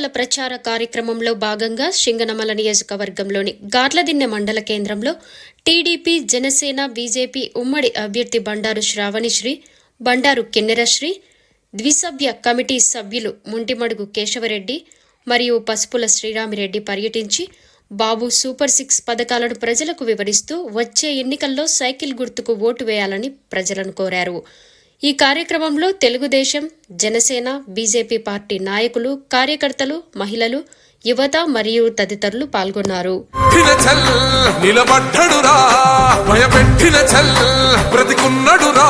ఎన్నికల ప్రచార కార్యక్రమంలో భాగంగా సింగనమల నియోజకవర్గంలోని గార్లదిన్నె మండల కేంద్రంలో టీడీపీ జనసేన బీజేపీ ఉమ్మడి అభ్యర్థి బండారు శ్రావణిశ్రీ బండారు కిన్నెరశ్రీ ద్విసభ్య కమిటీ సభ్యులు ముంటిమడుగు కేశవరెడ్డి మరియు పసుపుల శ్రీరామిరెడ్డి పర్యటించి బాబు సూపర్ సిక్స్ పథకాలను ప్రజలకు వివరిస్తూ వచ్చే ఎన్నికల్లో సైకిల్ గుర్తుకు ఓటు వేయాలని ప్రజలను కోరారు. ఈ కార్యక్రమంలో తెలుగుదేశం జనసేన బీజేపీ పార్టీ నాయకులు కార్యకర్తలు మహిళలు యువత మరియు తదితరులు పాల్గొన్నారు. భయపెట్టిన చల్ బ్రతికున్నడురా.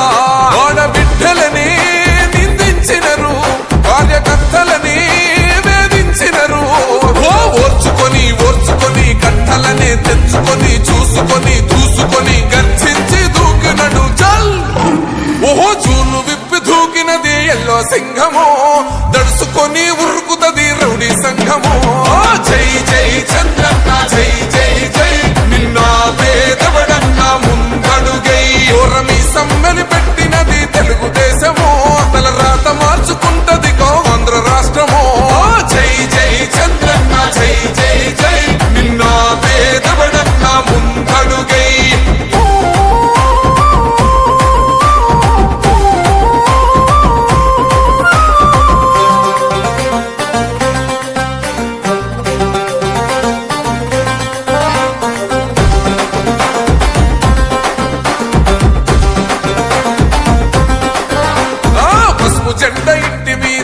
దడుసుకొని ఉరుకుతది రౌడీ సంఘము.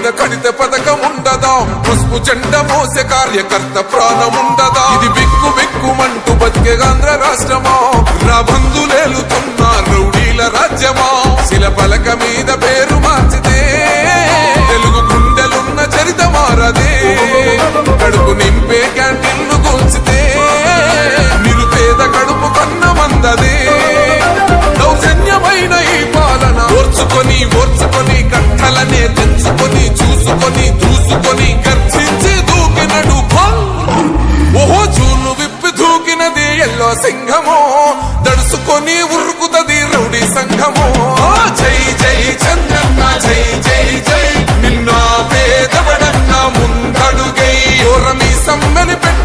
మీద కడిత పథకం ఉండదా? పసుపు జెండ మోసే కార్యకర్త ప్రాణం ఉండదా? ఇది బిక్కు బిక్కుమంటూ బతికే ఆంధ్ర రాష్ట్రమా? దడుసుకొని ఉరుకుతది రౌడి సంఘము. జై జై చంద్రన్న జై జై జై. నిన్న పేదవడన్న ముందడుగై. ఓరని సమ్మెని పెట్టి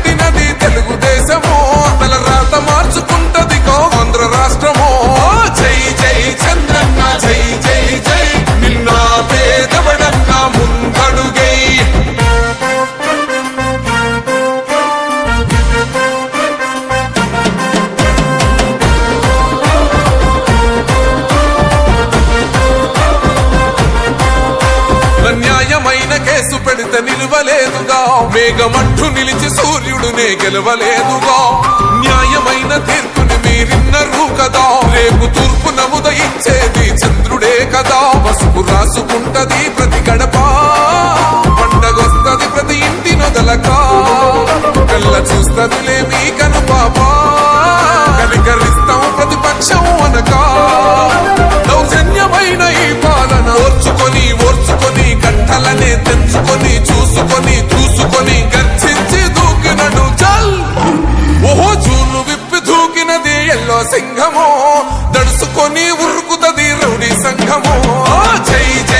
కేసు పెడితే నిలువలేదుగా. మేఘమంటూ నిలిచి సూర్యుడునే గెలవలేదుగా. న్యాయమైన తీర్పుని మీరిన్నరు కదా. రేపు తూర్పు నముదయించేది చంద్రుడే కదా. పసుపు రాసుకుంటది చూసుకొని చూసుకొని చూసుకొని గర్జించి దూకినడు చల్ ఓహో చూను విప్పి దూకినది ఎల్లో సింహమో. దడుసుకొని ఉరుకుతది రౌడీ సంఘమో. జై.